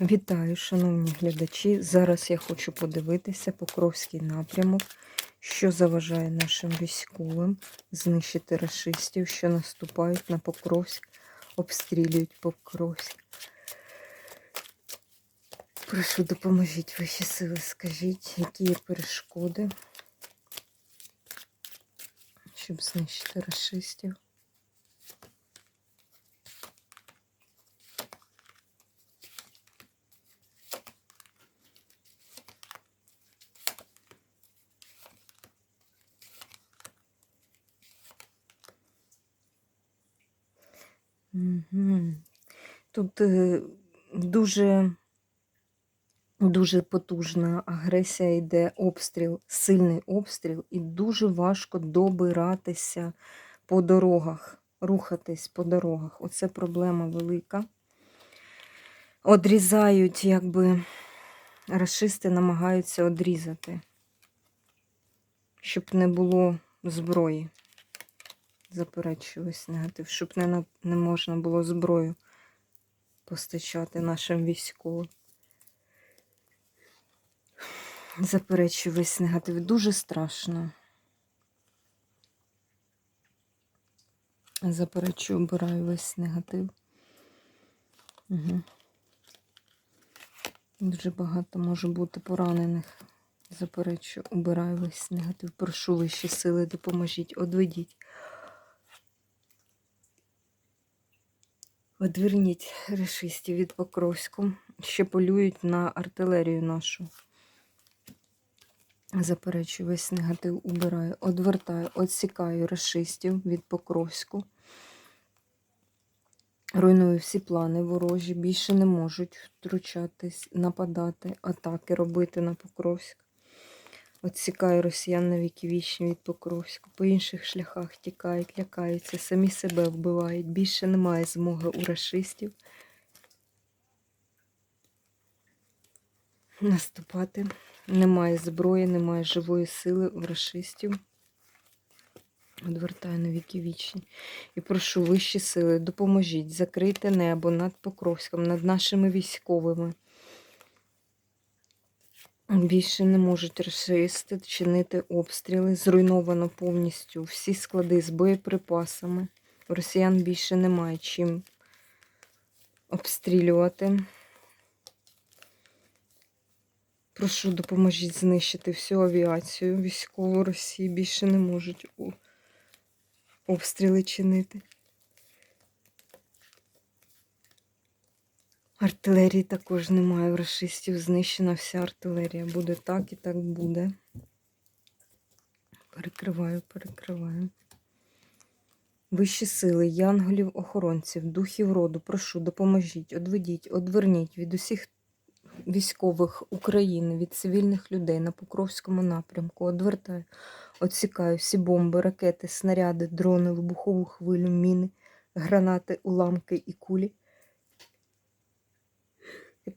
Вітаю, шановні глядачі. Зараз я хочу подивитися Покровський напрямок, що заважає нашим військовим знищити рашистів, що наступають на Покровськ, обстрілюють Покровськ. Прошу, допоможіть вищі сили, скажіть, які є перешкоди, щоб знищити рашистів. Тут е, дуже, дуже потужна агресія йде, обстріл, сильний обстріл, і дуже важко добиратися по дорогах, рухатись по дорогах. Оце проблема велика. Одрізають, якби рашисти намагаються одрізати, щоб не було зброї. Заперечую весь негатив, щоб не, не можна було зброю постачати нашим військовим. Заперечую весь негатив. Дуже страшно. Заперечую, обираю весь негатив. Угу. Дуже багато може бути поранених. Заперечую, обираю весь негатив. Прошу вищі сили, допоможіть, одведіть. Одверніть решистів від Покровську, що полюють на артилерію нашу. Заперечую, весь негатив убираю, одвертаю, отсікаю расистів від Покровську. Руйную всі плани ворожі, більше не можуть втручатись, нападати, атаки робити на Покровськ. Отсікаю росіян на віки вічні від Покровську. По інших шляхах тікають, лякаються, самі себе вбивають. Більше немає змоги у расистів наступати. Немає зброї, немає живої сили у расистів. Одвертаю на віки вічні. І прошу вищі сили, допоможіть, закрийте небо над Покровськом, над нашими військовими. Більше не можуть расисти чинити обстріли. Зруйновано повністю всі склади з боєприпасами. Росіян більше немає чим обстрілювати. Прошу, допоможіть знищити всю авіацію військову Росії. Більше не можуть обстріли чинити. Артилерії також немає у расистів. Знищена вся артилерія. Буде так і так буде. Перекриваю, перекриваю. Вищі сили, янголів, охоронців, духів роду, прошу, допоможіть, одведіть, одверніть від усіх військових України, від цивільних людей на Покровському напрямку. Одвертаю, отсікаю всі бомби, ракети, снаряди, дрони, вибухову хвилю, міни, гранати, уламки і кулі.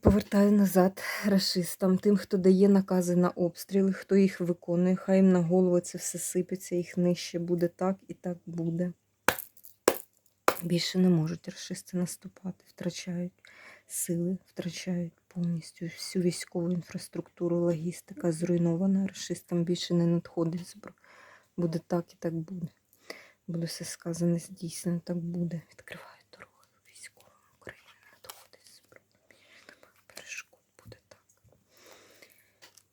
Повертаю назад рашистам, тим, хто дає накази на обстріли, хто їх виконує, хай їм на голову це все сипеться, їх нижче буде так і так буде. Більше не можуть рашисти наступати, втрачають сили, втрачають повністю всю військову інфраструктуру, логістика зруйнована. Рашистам більше не надходить збро. Буде так і так буде. Буде все сказане, здійснено, так буде. Відкриваю дороги військовим України, не надходить збро. Перешкод буде так.